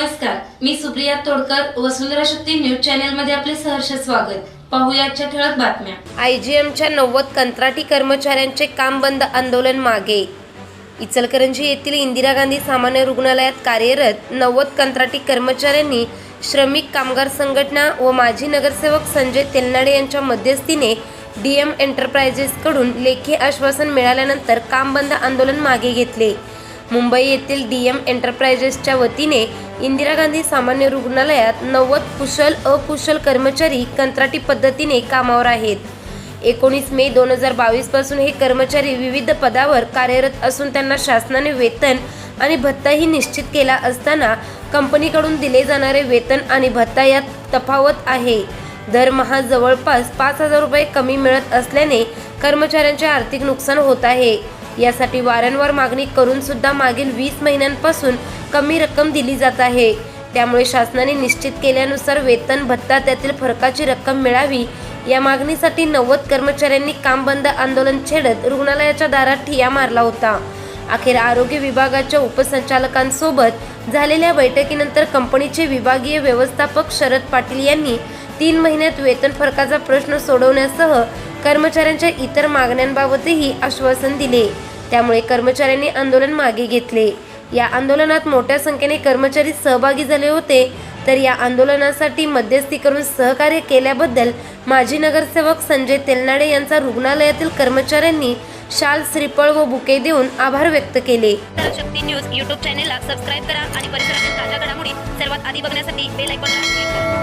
नमस्कार मी Supriya Todkar Vasundhara Shakti news channel मध्ये आपले सहर्ष स्वागत. पाहुयाच्या ठळक बातम्या. आयजीएमच्या नव्वद कंत्राटी कर्मचाऱ्यांचे काम बंद आंदोलन मागे. इचलकरंजी येथील इंदिरा गांधी सामान्य रुग्णालयात कार्यरत नव्वद कंत्राटी कर्मचाऱ्यांनी श्रमिक कामगार संघटना व माजी नगरसेवक संजय तेलनाडे यांच्या मध्यस्थीने डीएम एंटरप्राइजेसकडून लेखी आश्वासन मिळाल्यानंतर काम बंद आंदोलन मागे घेतले. मुंबई येथील डी एम एंटरप्राइजेसच्या वतीने इंदिरा गांधी सामान्य रुग्णालयात नव्वद कुशल अकुशल कर्मचारी कंत्राटी पद्धतीने कामावर आहेत. एकोणीस मे दोन हजार बावीसपासून हे कर्मचारी विविध पदावर कार्यरत असून त्यांना शासनाने वेतन आणि भत्ताही निश्चित केला असताना कंपनीकडून दिले जाणारे वेतन आणि भत्ता यात तफावत आहे. दरमहा जवळपास पाच हजार रुपये कमी मिळत असल्याने कर्मचाऱ्यांचे आर्थिक नुकसान होत आहे. यासाठी वारंवार मागणी करून सुद्धा मागील वीस महिन्यांपासून कमी रक्कम दिली जात आहे. त्यामुळे शासनाने निश्चित केल्यानुसार वेतन भत्ता त्यातील फरकाची रक्कम मिळावी. या मागणीसाठी नव्वद कर्मचाऱ्यांनी काम बंद आंदोलन छेडत रुग्णालयाच्या दारात ठिया मारला होता. अखेर आरोग्य विभागाच्या उपसंचालकांसोबत झालेल्या बैठकीनंतर कंपनीचे विभागीय व्यवस्थापक शरद पाटील यांनी तीन महिन्यात वेतन फरकाचा प्रश्न सोडवण्यासह कर्मचाऱ्यांच्या इतर मागण्यांबाबतही आश्वासन दिले. त्यामुळे कर्मचाऱ्यांनी आंदोलन मागे घेतले. या आंदोलनात मोठ्या संख्येने कर्मचारी सहभागी झाले होते. तर या आंदोलनासाठी मध्यस्थी करून सहकार्य केल्याबद्दल माजी नगरसेवक संजय तेलनाडे यांचा रुग्णालयातील कर्मचाऱ्यांनी शाल श्रीफळ व बुके देऊन आभार व्यक्त केले. शक्ती न्यूज यूट्यूब चॅनेलला सबस्क्राईब करा आणि परिसरातील ताज्या घडामोडी सर्वात आधी बघण्यासाठी बेल आयकॉनला क्लिक करा.